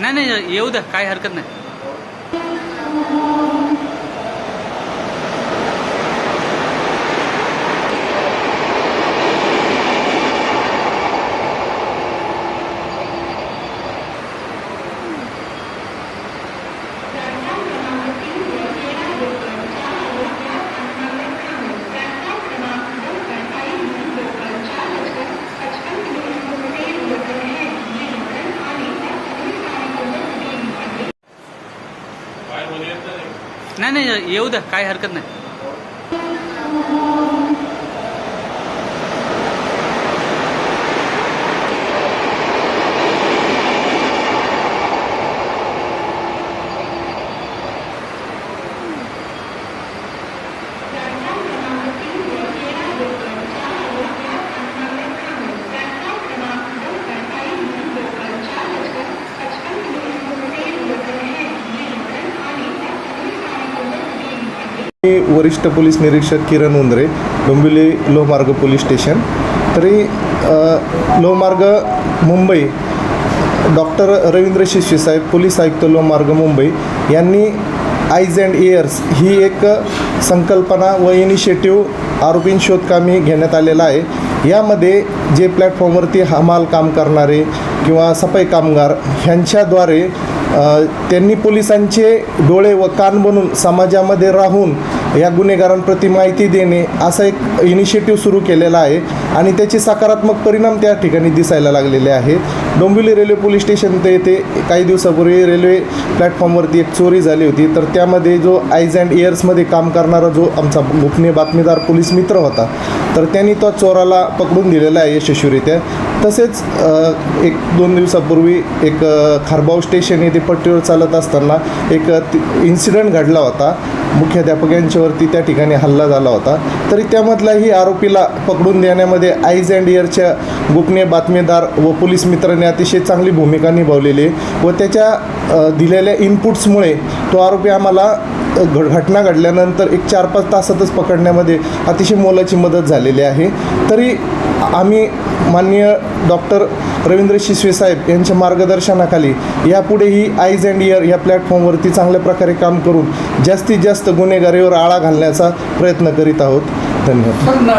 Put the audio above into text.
नाही नाही येऊ द्या काही हरकत नाही. नाही नाही येऊ द्या काही हरकत नाही. मी वरिष्ठ पोलीस निरीक्षक किरण उंदरे डोंबिवली लोहमार्ग पोलीस स्टेशन. तरी लोहमार्ग मुंबई डॉक्टर रवींद्र शिष्य साहेब पोलीस आयुक्त लोहमार्ग मुंबई यांनी आयज अँड इयर्स ही एक संकल्पना व इनिशिएटिव्ह आरोपीं शोधकामी घेण्यात आलेला आहे. यामध्ये जे प्लॅटफॉर्मवरती हमाल काम करणारे किंवा सफाई कामगार ह्यांच्याद्वारे त्यांनी पोलिसांचे डोळे व कान बनून समाजामध्ये राहून या गुन्हेगारांप्रती माहिती देणे असा एक इनिशिएटिव्ह सुरू केलेला आहे आणि त्याचे सकारात्मक परिणाम त्या ठिकाणी दिसायला लागलेले आहेत डोंबिवली रेल्वे पोलीस स्टेशन ते येथे काही दिवसापूर्वी रेल्वे प्लॅटफॉर्मवरती एक चोरी झाली होती. तर त्यामध्ये जो आयज अँड इयर्समध्ये काम करणारा जो आमचा गोपनीय बातमीदार पोलीस मित्र होता तर त्यांनी तो चोराला पकडून दिलेला आहे यशस्वीरित्या. तसेच एक दोन दिवसापूर्वी एक खारबाव स्टेशन येथे पट्टीवर चालत असताना एक इन्सिडेंट घडला होता. मुख्याध्यापक यांच्यावरती त्या ठिकाणी हल्ला झाला होता. तरी त्यामधलाही आरोपीला पकडून देण्यामध्ये आईज अँड इयरच्या गोपनीय बातमीदार व पोलीस मित्रांनी अतिशय चांगली भूमिका निभावलेली आहे व त्याच्या दिलेल्या इनपुट्समुळे तो आरोपी आम्हाला घ घटना घडल्यानंतर एक चार पाच तासातच पकडण्यामध्ये अतिशय मोलाची मदत झालेली आहे. तरी आम्ही माननीय डॉक्टर रवींद्र शिसवे साहेब यांच्या मार्गदर्शनाखाली यापुढेही आईज अँड इयर या प्लॅटफॉर्मवरती चांगल्या प्रकारे काम करून जास्तीत जास्त गुन्हेगारीवर आळा घालण्याचा प्रयत्न करीत आहोत. धन्यवाद.